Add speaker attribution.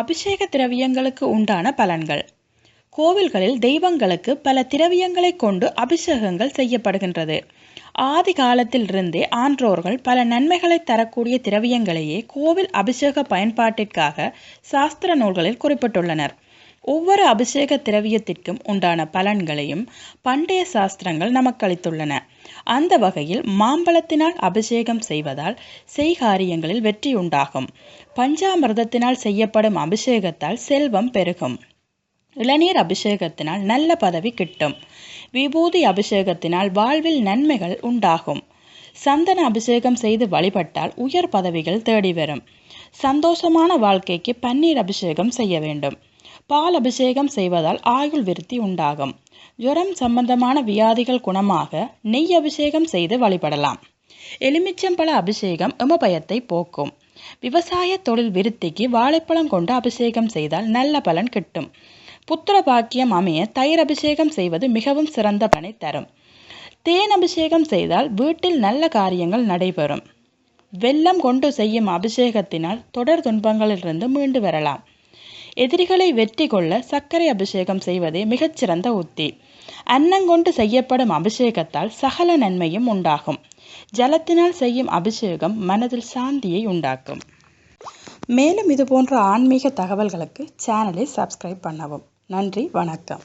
Speaker 1: அபிஷேக திரவியங்களுக்கு உண்டான பலன்கள். கோவில்களில் தெய்வங்களுக்கு பல திரவியங்களை கொண்டு அபிஷேகங்கள் செய்யப்படுகின்றது. ஆதி காலத்திலிருந்தே ஆன்றோர்கள் பல நன்மைகளை தரக்கூடிய திரவியங்களையே கோவில் அபிஷேக பயன்பாட்டிற்காக சாஸ்திர நூல்களில் குறிப்பிட்டுள்ளனர். ஒவ்வொரு அபிஷேக திரவியத்திற்கும் உண்டான பலன்களையும் பண்டைய சாஸ்திரங்கள் நமக்கு அளித்துள்ளன. அந்த வகையில் மாம்பழத்தினால் அபிஷேகம் செய்வதால் செய்காரியங்களில் வெற்றி உண்டாகும். பஞ்சாமிர்தத்தினால் செய்யப்படும் அபிஷேகத்தால் செல்வம் பெருகும். இளநீர் அபிஷேகத்தினால் நல்ல பதவி கிட்டும். விபூதி அபிஷேகத்தினால் வாழ்வில் நன்மைகள் உண்டாகும். சந்தன அபிஷேகம் செய்து வழிபட்டால் உயர் பதவிகள் தேடி வரும் சந்தோஷமான வாழ்க்கைக்கு பன்னீர் அபிஷேகம் செய்ய வேண்டும். பால் அபிஷேகம் செய்வதால் ஆயுள் விருத்தி உண்டாகும். ஜுரம் சம்பந்தமான வியாதிகள் குணமாக நெய் அபிஷேகம் செய்து வழிபடலாம். எலுமிச்சம்பழ அபிஷேகம் இமபயத்தை போக்கும். விவசாய தொழில் விருத்திக்கு வாழைப்பழம் கொண்டு அபிஷேகம் செய்தால் நல்ல பலன் கிட்டும். புத்திர பாக்கியம் அமைய தயிர் அபிஷேகம் செய்வது மிகவும் சிறந்த பலனை தரும். தேன் அபிஷேகம் செய்தால் வீட்டில் நல்ல காரியங்கள் நடைபெறும். வெள்ளம் கொண்டு செய்யும் அபிஷேகத்தினால் தொடர் துன்பங்களிலிருந்து மீண்டு வரலாம். எதிரிகளை வெற்றி கொள்ள சர்க்கரை அபிஷேகம் செய்வதே மிகச்சிறந்த உத்தி. அன்னங்கொண்டு செய்யப்படும் அபிஷேகத்தால் சகல நன்மையும் உண்டாகும். ஜலத்தினால் செய்யும் அபிஷேகம் மனதில் சாந்தியை உண்டாக்கும். மேலும் இது போன்ற ஆன்மீக தகவல்களுக்கு சேனலை சப்ஸ்கிரைப் பண்ணவும். நன்றி வணக்கம்.